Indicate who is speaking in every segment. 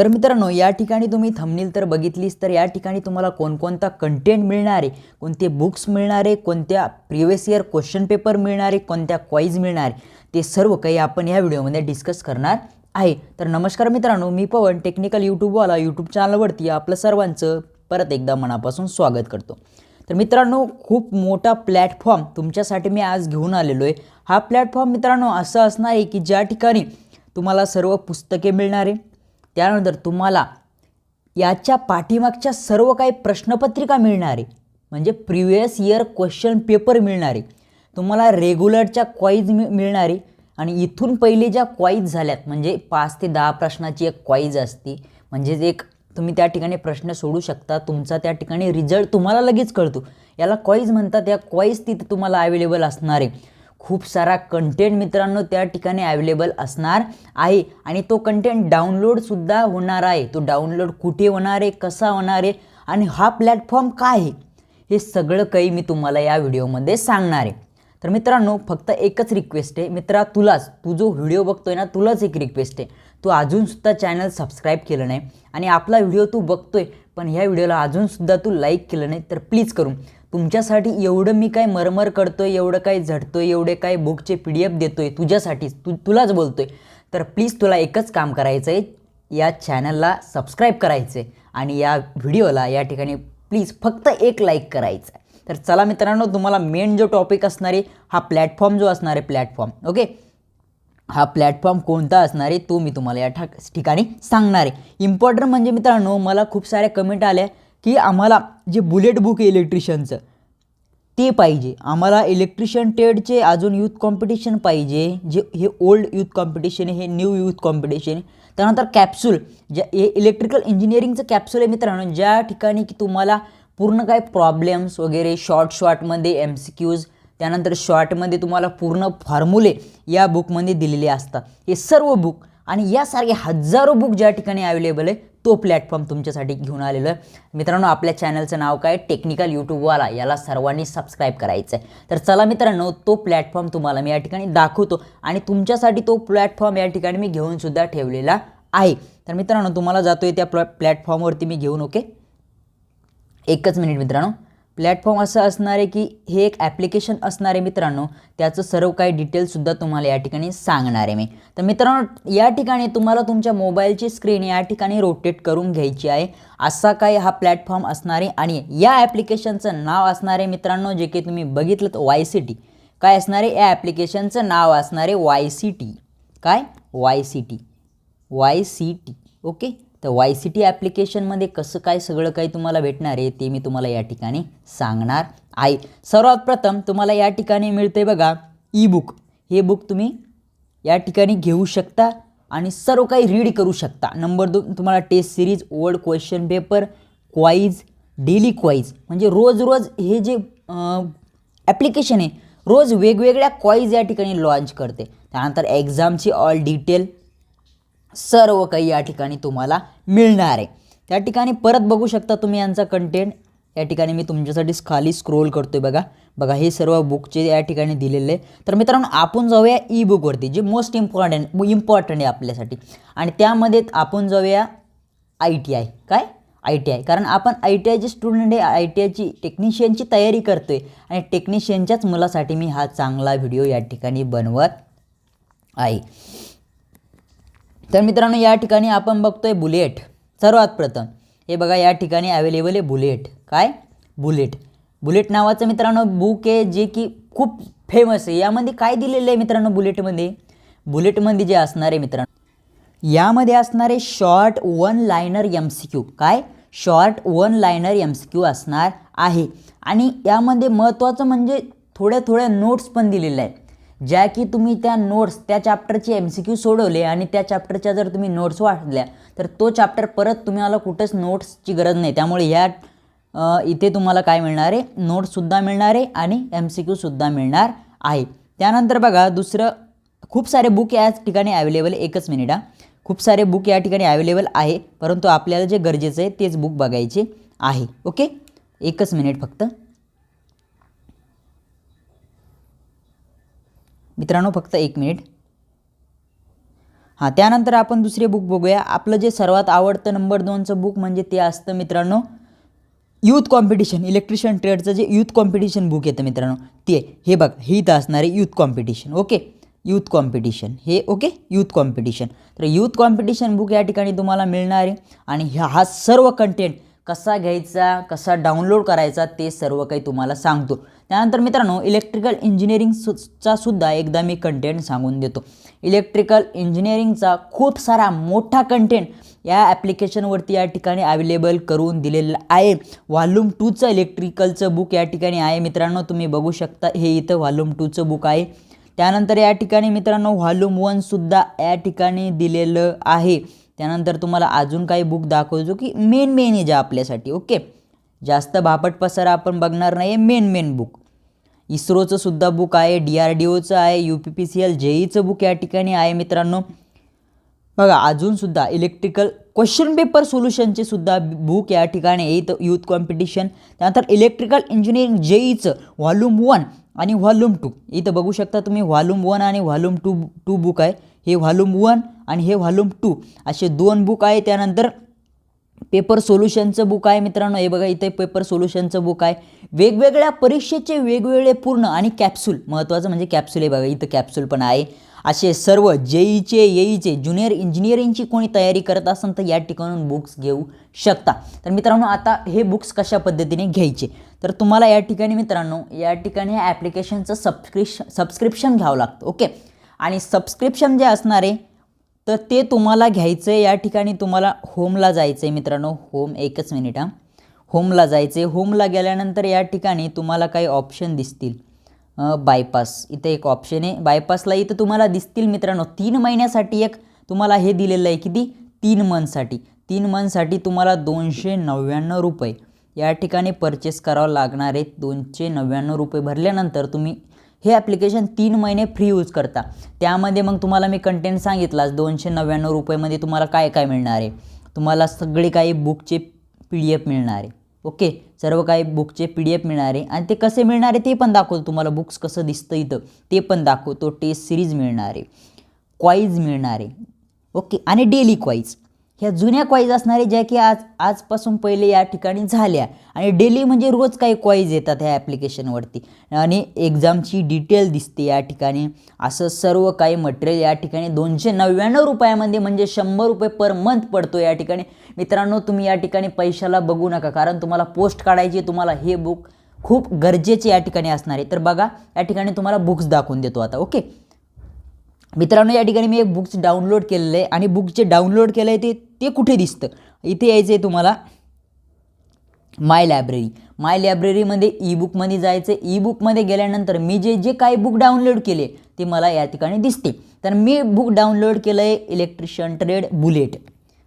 Speaker 1: तर मित्रांनो या ठिकाणी तुम्ही थंबनेल तर बघितलीच तर या ठिकाणी तुम्हाला कोणकोणता कंटेंट मिळणार आहे? कोणते बुक्स मिळणार आहे? कोणत्या प्रिव्हियस इयर क्वेश्चन पेपर मिळणार आहे? कोणत्या क्वाईज मिळणार आहे? ते सर्व काही आपण या व्हिडिओमध्ये डिस्कस करणार आहे. तर नमस्कार मित्रांनो मी पवन टेक्निकल यूट्यूबवाला यूट्यूब चॅनलवरती आपलं सर्वांचं परत एकदा मनापासून स्वागत करतो. तर मित्रांनो खूप मोठा प्लॅटफॉर्म तुमच्यासाठी मी आज घेऊन आलेलो आहे. हा प्लॅटफॉर्म मित्रांनो असं असणार आहे की ज्या ठिकाणी तुम्हाला सर्व पुस्तके मिळणार आहे त्यानंतर तुम्हाला याच्या पाठीमागच्या सर्व काही प्रश्नपत्रिका मिळणार आहे म्हणजे प्रिव्हियस इयर क्वेश्चन पेपर मिळणार आहे तुम्हाला रेग्युलरच्या क्वाईज मि मिळणार आहे आणि इथून पहिले ज्या क्वाईज झाल्यात म्हणजे पाच ते दहा प्रश्नाची एक क्वाईज असते म्हणजेच एक तुम्ही त्या ठिकाणी प्रश्न सोडू शकता तुमचा त्या ठिकाणी रिझल्ट तुम्हाला लगेच कळतो. याला क्वाईज म्हणतात या क्वाईज तिथे तुम्हाला अवेलेबल असणार. आहे खूप सारा कंटेंट मित्रांनो त्या ठिकाणी अवेलेबल असणार आहे. आणि तो कंटेंट डाउनलोडसुद्धा होणार आहे. तो डाउनलोड कुठे होणार आहे? कसा होणार आहे? आणि हा प्लॅटफॉर्म काय आहे? हे सगळं काही मी तुम्हाला या व्हिडिओमध्ये सांगणार आहे. तर मित्रांनो फक्त एकच रिक्वेस्ट आहे. मित्रा तुलाच. तू जो व्हिडिओ बघतोय ना तुलाच एक रिक्वेस्ट आहे. तू अजूनसुद्धा चॅनल सबस्क्राईब केलं नाही. आणि आपला व्हिडिओ तू बघतोय पण ह्या व्हिडिओला अजूनसुद्धा तू लाईक केलं नाही तर प्लीज करून. तुमच्यासाठी एवढं मी काय मरमर करतोय एवढं काय झटतोय एवढे काय बुकचे पी डी एफ देतोय तुझ्यासाठीच तू तुलाच बोलतोय. तर प्लीज तुला एकच काम करायचं आहे या चॅनलला सबस्क्राईब करायचं आहे आणि या व्हिडिओला या ठिकाणी प्लीज फक्त एक लाईक करायचं आहे तर चला मित्रांनो तुम्हाला मेन जो टॉपिक असणार आहे हा प्लॅटफॉर्म जो असणार आहे प्लॅटफॉर्म ओके हा प्लॅटफॉर्म कोणता असणार आहे तो मी तुम्हाला या ठिकाणी सांगणार आहे. इम्पॉर्टंट म्हणजे मित्रांनो मला खूप साऱ्या कमेंट आल्या. की आम्हाला जे बुलेट बुक आहे इलेक्ट्रिशियनचं ते पाहिजे. आम्हाला इलेक्ट्रिशियन टेडचे अजून यूथ कॉम्पिटिशन पाहिजे जे हे ओल्ड यूथ कॉम्पिटिशन हे न्यू यूथ कॉम्पिटिशन त्यानंतर कॅप्सूल ज्या हे इलेक्ट्रिकल इंजिनिअरिंगचं कॅप्सूल आहे मित्रांनो ज्या ठिकाणी की तुम्हाला पूर्ण काय प्रॉब्लेम्स वगैरे शॉर्ट शॉर्टमध्ये एम सी क्यूज त्यानंतर शॉर्टमध्ये तुम्हाला पूर्ण फॉर्म्युले या बुकमध्ये दिलेले असतात. हे सर्व बुक आणि यासारखे हजारो बुक ज्या ठिकाणी अवेलेबल आहे तो प्लॅटफॉर्म तुमच्यासाठी घेऊन आलेलो आहे. मित्रांनो आपल्या चॅनलचं नाव काय? टेक्निकल यूट्यूबवाला याला सर्वांनी सबस्क्राईब करायचं आहे तर चला मित्रांनो तो प्लॅटफॉर्म तुम्हाला मी या ठिकाणी दाखवतो आणि तुमच्यासाठी तो प्लॅटफॉर्म या ठिकाणी मी घेऊनसुद्धा ठेवलेला आहे. तर मित्रांनो तुम्हाला जातो आहे त्या प्लॅ प्लॅटफॉर्मवरती मी घेऊन ओके? एकच मिनिट मित्रांनो. प्लॅटफॉर्म असं असणार आहे की हे एक ॲप्लिकेशन असणार आहे मित्रांनो त्याचं सर्व काही डिटेल्ससुद्धा तुम्हाला या ठिकाणी सांगणार आहे मी. तर मित्रांनो या ठिकाणी तुम्हाला तुमच्या मोबाईलची स्क्रीन या ठिकाणी रोटेट करून घ्यायची आहे. असा काय हा प्लॅटफॉर्म असणार आहे आणि या ॲप्लिकेशनचं नाव असणार आहे मित्रांनो जे की तुम्ही बघितलं तर वाय सी टी काय असणार आहे? या ॲप्लिकेशनचं नाव असणार आहे वाय सी टी काय? Y C T Y C T okay? तर वाय सी टी ॲप्लिकेशनमध्ये कसं काय सगळं काही तुम्हाला भेटणार आहे ते मी तुम्हाला या ठिकाणी सांगणार आहे. सर्वात प्रथम तुम्हाला या ठिकाणी मिळते बघा ई बुक हे बुक तुम्ही या ठिकाणी घेऊ शकता आणि सर्व काही रीड करू शकता. नंबर दोन तुम्हाला test series old question paper quiz daily quiz म्हणजे रोज रोज हे जे ॲप्लिकेशन आहे रोज वेगवेगळ्या क्वाईज या ठिकाणी लॉन्च करते. त्यानंतर एक्झामची ऑल डिटेल सर्व काही या ठिकाणी तुम्हाला मिळणार आहे. त्या ठिकाणी परत बघू शकता तुम्ही यांचा कंटेंट या ठिकाणी मी तुमच्यासाठी खाली स्क्रोल करतो आहे बघा. बघा हे सर्व बुकचे या ठिकाणी दिलेले आहे तर मित्रांनो आपण जाऊया ई बुकवरती जे मोस्ट इम्पॉर्टंट इम्पॉर्टंट आहे आपल्यासाठी. आणि त्यामध्ये आपण जाऊया आय टी आय काय? आय टी आय कारण आपण आय टी आयचे स्टुडंट आहे आय टी आयची टेक्निशियनची तयारी करतो आहे आणि टेक्निशियनच्याच मुलासाठी मी हा चांगला व्हिडिओ या ठिकाणी बनवत आहे. तर मित्रांनो या ठिकाणी आपण बघतोय बुलेट. सर्वात प्रथम हे बघा या ठिकाणी अवेलेबल आहे बुलेट. काय? बुलेट. बुलेट नावाचं मित्रांनो बुक आहे जे की खूप फेमस आहे. यामध्ये काय दिलेलं आहे मित्रांनो बुलेटमध्ये? बुलेटमध्ये जे असणार आहे मित्रांनो यामध्ये असणारे short one liner M C Q? काय short one liner M C Q असणार आहे. आणि यामध्ये महत्त्वाचं म्हणजे थोड्या थोड्या नोट्स पण दिलेल्या आहेत. ज्या की तुम्ही त्या नोट्स त्या चॅप्टरचे एम सी क्यू सोडवले आणि त्या चॅप्टरच्या जर तुम्ही नोट्स वाचल्या तर तो चॅप्टर परत तुम्हाला कुठंच नोट्सची गरज नाही. त्यामुळे ह्या इथे तुम्हाला काय मिळणार आहे? नोट्ससुद्धा मिळणार आहे आणि एम सी क्यूसुद्धा मिळणार आहे. त्यानंतर बघा दुसरं खूप सारे बुक या ठिकाणी अवेलेबल एकच मिनिट हा. खूप सारे बुक या ठिकाणी अवेलेबल आहे परंतु आपल्याला जे गरजेचं आहे तेच बुक बघायचे आहे. ओके एकच मिनिट फक्त. मित्रांनो फक्त एक मिनिट. हां त्यानंतर आपण दुसरे बुक बघूया. आपलं जे सर्वात आवडतं नंबर दोनचं बुक म्हणजे ते असतं मित्रांनो यूथ कॉम्पिटिशन इलेक्ट्रिशियन ट्रेडचं जे यूथ कॉम्पिटिशन बुक येतं मित्रांनो ते. हे बघ हे इथं असणारे youth competition okay? Youth competition हे ओके? यूथ कॉम्पिटिशन तर यूथ कॉम्पिटिशन बुक या ठिकाणी तुम्हाला मिळणार आहे. आणि ह्या हा सर्व कंटेंट कसा घ्यायचा कसा डाउनलोड करायचा ते सर्व काही तुम्हाला सांगतो. त्यानंतर मित्रांनो इलेक्ट्रिकल इंजिनिअरिंग सु चा सुद्धा एकदा मी कंटेंट सांगून देतो. इलेक्ट्रिकल इंजिनिअरिंगचा खूप सारा मोठा कंटेंट या ॲप्लिकेशनवरती या ठिकाणी अवेलेबल करून दिलेलं आहे. व्हॉल्यूम टूचं इलेक्ट्रिकलचं बुक या ठिकाणी आहे. मित्रांनो तुम्ही बघू शकता हे इथं व्हॉल्यूम टूचं बुक आहे. त्यानंतर या ठिकाणी मित्रांनो व्हॉल्यूम वनसुद्धा या ठिकाणी दिलेलं आहे. त्यानंतर तुम्हाला अजून काही बुक दाखवतो की मेन मेन आहे ज्या आपल्यासाठी ओके जास्त भापट पसारा आपण बघणार नाही आहे मेन मेन बुक इस्रोचं सुद्धा बुक आहे डी आर डी ओचं आहे U P P C L जेईचं book या ठिकाणी आहे मित्रांनो. बघा अजूनसुद्धा इलेक्ट्रिकल क्वेश्चन पेपर सोल्युशनचे सुद्धा बुक या ठिकाणी येत यूथ कॉम्पिटिशन त्यानंतर इलेक्ट्रिकल इंजिनिअरिंग जेईचं व्हॉल्यूम वन आणि व्हॉल्यूम टू इथं बघू शकता तुम्ही व्हॉल्यूम वन आणि व्हॉल्यूम टू टू बुक आहे. हे व्हॉल्यूम वन आणि हे व्हॉल्यूम टू असे दोन बुक आहे. त्यानंतर पेपर सोल्युशनचं बुक आहे मित्रांनो. हे बघा इथे पेपर सोल्युशनचं बुक आहे. वेगवेगळ्या परीक्षेचे वेगवेगळे पूर्ण आणि कॅप्सूल महत्त्वाचं म्हणजे कॅप्सूल आहे बघा इथं कॅप्सूल पण आहे. असे सर्व जेईचे येईचे ज्युनियर इंजिनिअरिंगची कोणी तयारी करत असेल तर या ठिकाणून बुक्स घेऊ शकता. तर मित्रांनो आता हे बुक्स कशा पद्धतीने घ्यायचे? तर तुम्हाला या ठिकाणी मित्रांनो या ठिकाणी ह्या ॲप्लिकेशनचं सबस्क्रिप्श सबस्क्रिप्शन घ्यावं लागतं ओके आणि सबस्क्रिप्शन जे असणार आहे तर ते तुम्हाला घ्यायचं आहे या ठिकाणी तुम्हाला होमला जायचं आहे मित्रांनो. होम एकच मिनिट हां. होमला जायचं आहे होमला गेल्यानंतर या ठिकाणी तुम्हाला काही ऑप्शन दिसतील. बायपास इथं एक ऑप्शन आहे. बायपासला इथं तुम्हाला दिसतील मित्रांनो तीन महिन्यासाठी एक तुम्हाला हे दिलेलं आहे किती? तीन मंथसाठी तीन मंथसाठी तुम्हाला दोनशे नव्याण्णव रुपये. या ठिकाणी परचेस करावं लागणार आहे. दोनशे नव्याण्णव रुपये भरल्यानंतर तुम्ही हे ॲप्लिकेशन तीन महिने फ्री यूज करता. त्यामध्ये मग तुम्हाला मी कंटेंट सांगितलाच दोनशे नव्याण्णव रुपयेमध्ये तुम्हाला काय काय मिळणार आहे. तुम्हाला सगळे काही बुकचे पी डी एफ मिळणार आहे. ओके सर्व काही बुकचे पी डी एफ मिळणार आहे. आणि ते कसे मिळणार आहे ते पण दाखवतो तुम्हाला. बुक्स कसं दिसतं इथं ते पण दाखवतो. टेस्ट सिरीज मिळणार आहे. क्वाईज मिळणार आहे. ओके आणि डेली क्वाईज ह्या जुन्या कॉईज असणारे ज्या की आज आजपासून पहिले या ठिकाणी झाल्या. आणि डेली म्हणजे रोज काही कॉईज येतात ह्या ॲप्लिकेशनवरती आणि एक्झामची डिटेल दिसते या ठिकाणी. असं सर्व काही मटेरियल या ठिकाणी दोनशे नव्याण्णव रुपयामध्ये म्हणजे शंभर रुपये पर मंथ पडतो या ठिकाणी. मित्रांनो तुम्ही या ठिकाणी पैशाला बघू नका कारण तुम्हाला पोस्ट काढायची तुम्हाला हे बुक खूप गरजेचे या ठिकाणी असणार आहे. तर बघा या ठिकाणी तुम्हाला बुक्स दाखवून देतो आता ओके मित्रांनो या ठिकाणी मी एक बुक्स डाउनलोड केलेलं आहे. आणि बुक जे डाउनलोड केलं आहे ते ते कुठे दिसतं? इथे यायचं आहे तुम्हाला माय लायब्ररी माय लायब्ररीमध्ये ई बुकमध्ये जायचं ई बुकमध्ये गेल्यानंतर मी जे जे काही बुक डाउनलोड केले ते मला या ठिकाणी दिसते. तर मी बुक डाउनलोड केलं आहे इलेक्ट्रिशियन ट्रेड बुलेट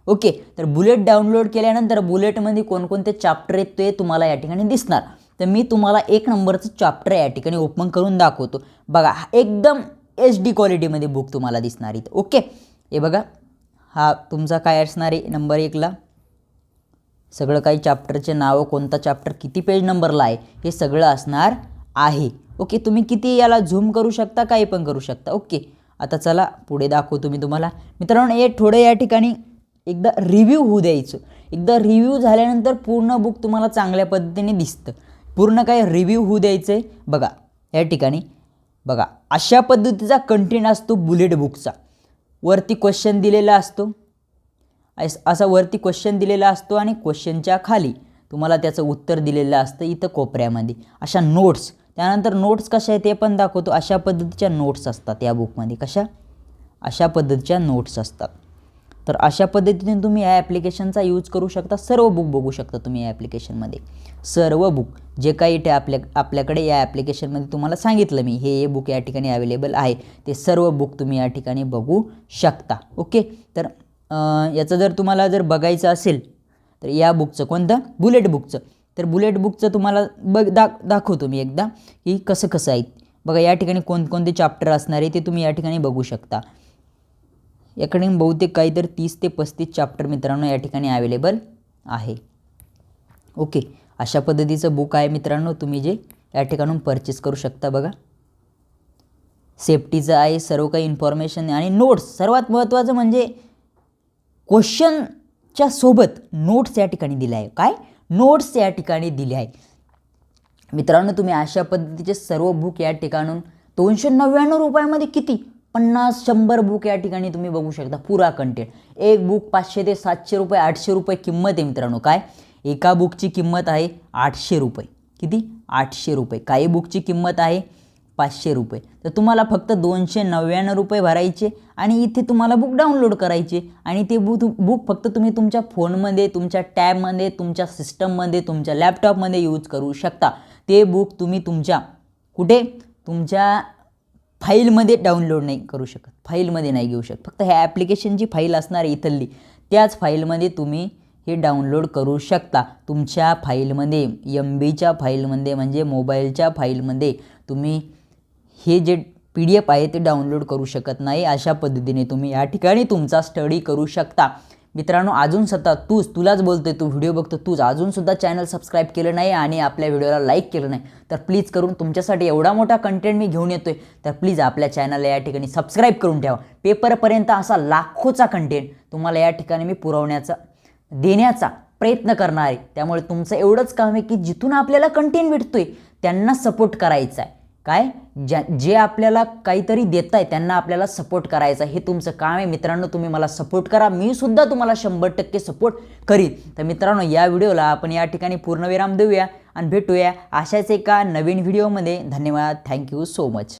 Speaker 1: ओके तर बुलेट डाउनलोड केल्यानंतर बुलेटमध्ये कोणकोणते चॅप्टर आहेत ते तुम्हाला या ठिकाणी दिसणार. तर मी तुम्हाला एक नंबरचं चॅप्टर या ठिकाणी ओपन करून दाखवतो. बघा एकदम एच डी क्वालिटीमध्ये बुक तुम्हाला दिसणार इथं ओके हे बघा हा तुमचा काय असणार आहे? नंबर एकला सगळं काही चॅप्टरचे नावं कोणता चॅप्टर किती पेज नंबरला आहे? हे सगळं असणार आहे. ओके तुम्ही किती याला झूम करू शकता काही पण करू शकता. ओके आता चला पुढे दाखवतो मी तुम्हाला. मित्रांनो हे थोडं या ठिकाणी एकदा रिव्ह्यू होऊ द्यायचं. एकदा रिव्ह्यू झाल्यानंतर पूर्ण बुक तुम्हाला चांगल्या पद्धतीने दिसतं. पूर्ण काय रिव्ह्यू होऊ द्यायचं आहे बघा या ठिकाणी. बघा अशा पद्धतीचा कंटेंट असतो बुलेट बुकचा वरती क्वेश्चन दिलेला असतो. अस- असा वरती क्वेश्चन दिलेला असतो आणि क्वेश्चनच्या खाली तुम्हाला त्याचं उत्तर दिलेलं असतं इथं कोपऱ्यामध्ये. अशा नोट्स त्यानंतर नोट्स कशा आहेत ते पण दाखवतो. अशा पद्धतीच्या नोट्स असतात या बुकमध्ये कशा? अशा पद्धतीच्या नोट्स असतात. तर अशा पद्धतीने तुम्ही या ॲप्लिकेशनचा यूज करू शकता. सर्व बुक बघू शकता तुम्ही या ॲप्लिकेशनमध्ये सर्व बुक जे काही ते आपल्या आपल्याकडे या ॲप्लिकेशनमध्ये तुम्हाला सांगितलं मी हे हे बुक या ठिकाणी अवेलेबल आहे. ते सर्व बुक तुम्ही या ठिकाणी बघू शकता. ओके तर याचं जर तुम्हाला जर बघायचं असेल तर या बुकचं कोणतं? बुलेट बुकचं तर बुलेट बुकचं तुम्हाला बघ दा दाखवतो मी एकदा की कसं कसं आहे. बघा या ठिकाणी कोणकोणते चॅप्टर असणार आहे ते तुम्ही या ठिकाणी बघू शकता. याकडे बहुतेक काहीतरी तीस ते पस्तीस चॅप्टर मित्रांनो या ठिकाणी अवेलेबल आहे. ओके अशा पद्धतीचं बुक आहे मित्रांनो तुम्ही जे या ठिकाणून परचेस करू शकता बघा. सेफ्टीचं आहे सर्व काही इन्फॉर्मेशन आणि नोट्स सर्वात महत्त्वाचं म्हणजे क्वेश्चनच्या सोबत नोट्स या ठिकाणी दिले आहे. काय? नोट्स या ठिकाणी दिले आहे. मित्रांनो तुम्ही अशा पद्धतीचे सर्व बुक या ठिकाणून दोनशे नव्याण्णव रुपयामध्ये किती? पन्नास शंभर बुक या ठिकाणी तुम्ही बघू शकता. पुरा कंटेंट एक बुक पाचशे ते सातशे रुपये आठशे रुपये किंमत आहे मित्रांनो. काय? एका बुकची किंमत आहे आठशे रुपये. किती? आठशे रुपये. काही बुकची किंमत आहे पाचशे रुपये. तर तुम्हाला फक्त दोनशे नव्याण्णव रुपये भरायचे आणि इथे तुम्हाला बुक डाउनलोड करायचे. आणि ते बुक बुक फक्त तुम्ही तुमच्या फोनमध्ये तुमच्या टॅबमध्ये तुमच्या सिस्टममध्ये तुमच्या लॅपटॉपमध्ये यूज करू शकता. ते बुक तुम्ही तुमच्या कुठे? तुमच्या फाईलमध्ये डाउनलोड नाही करू शकत फाईलमध्ये नाही घेऊ शकत. फक्त ह्या ॲप्लिकेशनची फाईल असणार इथली त्याच फाईलमध्ये तुम्ही हे डाउनलोड करू शकता. तुमच्या फाईलमध्ये एम बीच्या फाईलमध्ये म्हणजे मोबाईलच्या फाईलमध्ये तुम्ही हे जे पी डी एफ आहे ते डाउनलोड करू शकत नाही. अशा पद्धतीने तुम्ही या ठिकाणी तुमचा स्टडी करू शकता. मित्रांनो अजून सत्ता तूच तुलाच बोलतोय तू व्हिडिओ बघतो तूच. अजूनसुद्धा चॅनल सबस्क्राईब केलं नाही आणि आपल्या व्हिडिओला लाईक केलं नाही तर प्लीज करून तुमच्यासाठी एवढा मोठा कंटेंट मी घेऊन येतोय तर प्लीज आपल्या चॅनलला या ठिकाणी सबस्क्राईब करून ठेवा. पेपरपर्यंत असा लाखोचा कंटेंट तुम्हाला या ठिकाणी मी पुरवण्याचा देण्याचा प्रयत्न करणार आहे. त्यामुळे तुमचं एवढंच काम आहे की जिथून आपल्याला कंटेंट भेटतोय त्यांना सपोर्ट करायचा आहे. काय? ज्या जे आपल्याला काहीतरी देत आहे त्यांना आपल्याला सपोर्ट करायचा हे तुमचं काम आहे. मित्रांनो तुम्ही मला सपोर्ट करा. मी सुद्धा तुम्हाला शंभर टक्के सपोर्ट करीन. तर मित्रांनो या व्हिडिओला आपण या ठिकाणी पूर्णविराम देऊया आणि भेटूया अशाच एका नवीन व्हिडिओमध्ये. धन्यवाद. Thank you so much